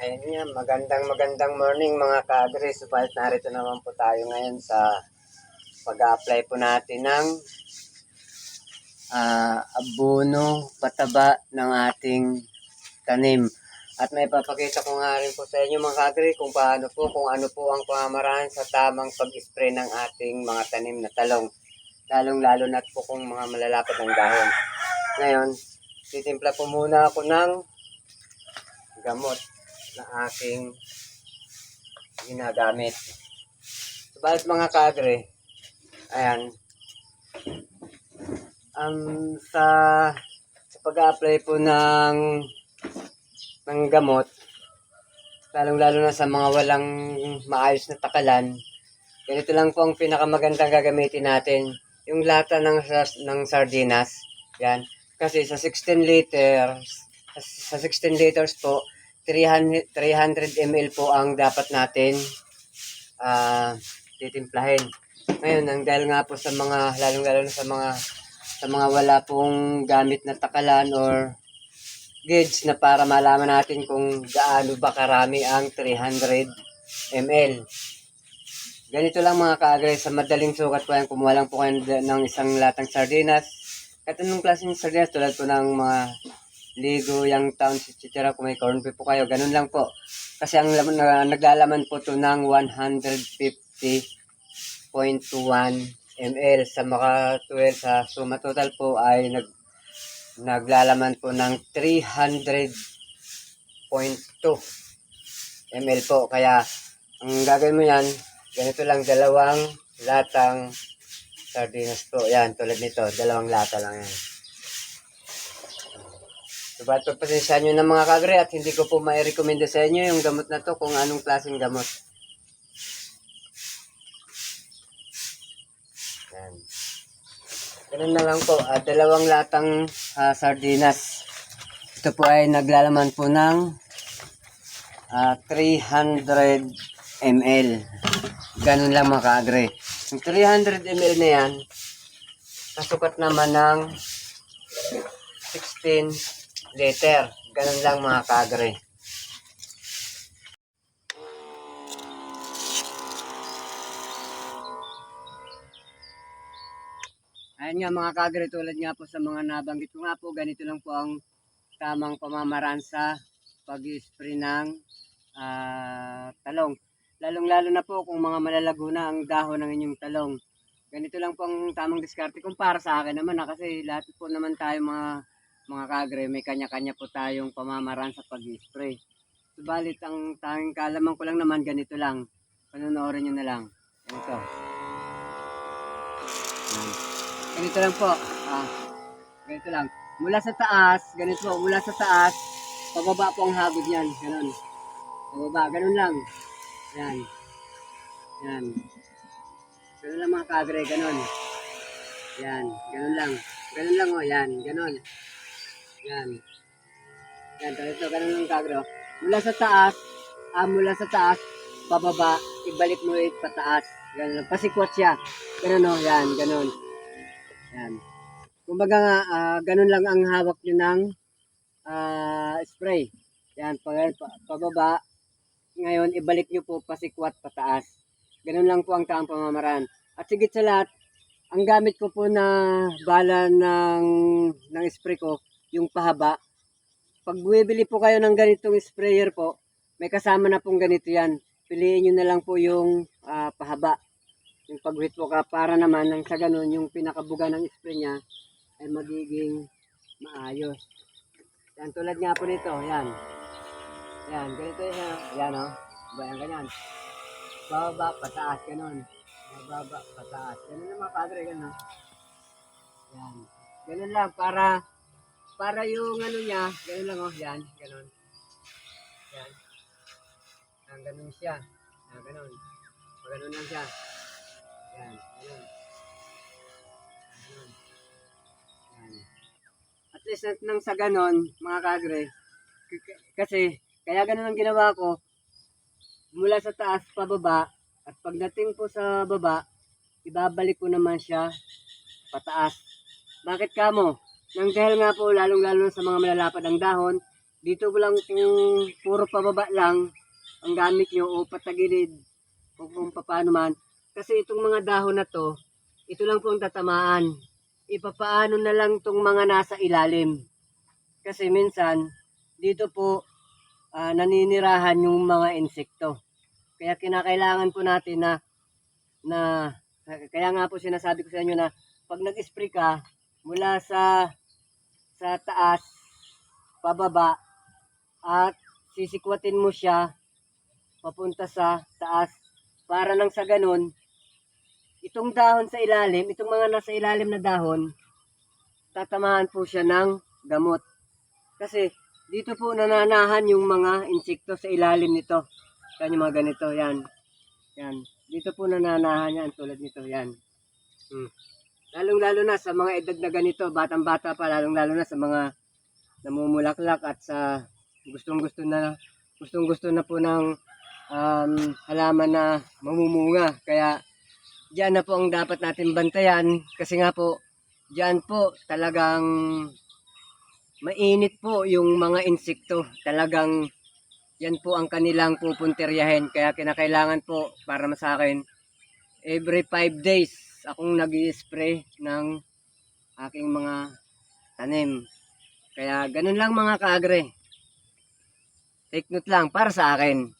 Ayun nga, magandang magandang morning mga ka-agri. Subalit narito naman po tayo ngayon sa pag-apply po natin ng ah, abono pataba ng ating tanim. At may papakita ko nga rin po sa inyo mga ka-agri kung paano po, kung ano po ang pamamaraan sa tamang pag-spray ng ating mga tanim na talong. Lalong lalo na po kung mga malalapad ang dahon. Ngayon, titimpla po muna ako ng gamot na aking ginagamit. Subalit mga kagre, ayan, um, sa, sa pag-apply po ng, ng gamot, lalong-lalo na sa mga walang maayos na takalan, ganito lang po ang pinakamagandang gagamitin natin. Yung lata ng, ng sardinas, yan. Kasi sa 16 liters, sa 16 liters po, 300, 300 ml po ang dapat natin ah titimplahin. Ngayon, ang dahil nga po sa mga, lalong-lalo sa mga, sa mga wala pong gamit na takalan or gauge na para malaman natin kung gaano ba karami ang 300 ml. Ganito lang mga kaagay, sa madaling sukat po yan, kumuha lang po kayo ng isang latang sardinas. Kahit anong klaseng sardinas, tulad po ng mga ligo, yung towns, etc. Kung may corn beef po kayo, ganun lang po. Kasi ang laman, na, naglalaman po to ng 150.1 ml. Sa maka 12 sa suma total po ay nag, naglalaman po ng 300.2 ml po. Kaya ang gagawin mo yan, ganito lang dalawang latang sardinas po. Yan, tulad nito, dalawang lata lang yan. Diba, ito pasensya nyo ng mga kagre at hindi ko po mai-recommend sa inyo yung gamot na to kung anong klaseng gamot. Yan. Ganun na lang po, ah, dalawang latang ah, sardinas. Ito po ay naglalaman po ng ah, 300 ml. Ganun lang mga kaagre. Yung 300 ml na yan, kasukat naman ng 16 liter. Ganun lang mga kagre. Ayan nga mga kagre, tulad nga po sa mga nabanggit ko nga po, ganito lang po ang tamang pamamaraan sa pag-spray ng ah, talong. Lalong-lalo na po kung mga malalago na ang dahon ng inyong talong. Ganito lang po ang tamang diskarte kung para sa akin naman ha, kasi lahat po naman tayo mga mga kagre, may kanya-kanya po tayong pamamaraan sa pag-spray. Subalit, ang tanging kalaman ko lang naman, ganito lang. Panonoorin nyo na lang. Ganito. Ganito lang po. Ah, ganito lang. Mula sa taas, ganito po, mula sa taas, pababa po ang hagod niyan. Ganon. Pababa, ganun lang. Yan. Yan. Ganun lang mga kagre, ganun. Yan, ganun lang. Ganun lang oh, yan, ganun. Yan. Yan, ito, ganun lang kagro. Mula sa taas, ah, mula sa taas, pababa, ibalik mo ulit pataas. Ganun pasikwat siya. Ganun oh, yan, ganun. Yan. Kumbaga nga, ah, ganun lang ang hawak nyo ng ah, spray. Yan, pag, pa, pababa, ngayon, ibalik nyo po pasikwat pataas. Ganun lang po ang taong pamamaraan. At sigit sa lahat, ang gamit ko po na bala ng, ng spray ko, yung pahaba. Pag bumibili po kayo ng ganitong sprayer po, may kasama na pong ganito yan. Piliin nyo na lang po yung ah, pahaba. Yung pagwit po ka para naman nang sa ganun, yung pinakabuga ng spray niya ay magiging maayos. Yan, tulad nga po nito, yan. Yan, ganito yan. Yan o. Oh. Yan, ganyan. Bababa, pataas, ganun. Bababa, pataas. Ganun na mga padre, ganun. Yan. Ganun lang, para para yung ano niya, ganun lang oh, yan, ganun. Yan. Yan, ganun siya. Yan, ganun. Ganun lang siya. Yan, ganun. Ganun. Yan. At least nang- sa ganun, mga kagre, kasi, kaya ganun ang ginawa ko, mula sa taas pababa, at pagdating po sa baba, ibabalik ko naman siya pataas. Bakit kamo? Nang dahil nga po, lalong-lalo sa mga malalapad ang dahon, dito lang kung puro pababa lang ang gamit nyo o patagilid o kung paano man. Kasi itong mga dahon na to, ito lang po ang tatamaan. Ipapaano na lang itong mga nasa ilalim. Kasi minsan, dito po ah, naninirahan yung mga insekto. Kaya kinakailangan po natin na na kaya nga po sinasabi ko sa inyo na pag nag-spray ka mula sa sa taas pababa at sisikwatin mo siya papunta sa taas para nang sa ganun itong dahon sa ilalim, itong mga nasa ilalim na dahon tatamahan po siya ng gamot. Kasi dito po nananahan yung mga insekto sa ilalim nito. Yan yung mga ganito, yan. Yan. Dito po nananahan yan tulad nito, yan. Hmm. Lalong-lalo na sa mga edad na ganito, batang-bata pa, lalong-lalo na sa mga namumulaklak at sa gustong-gusto na gustong-gusto na po ng um, halaman na mamumunga. Kaya diyan na po ang dapat natin bantayan kasi nga po diyan po talagang mainit po yung mga insekto. Talagang yan po ang kanilang pupunteryahin. Kaya kinakailangan po para sa akin every 5 days akong nag spray ng aking mga tanim. Kaya ganun lang mga kaagre. Take note lang para sa akin.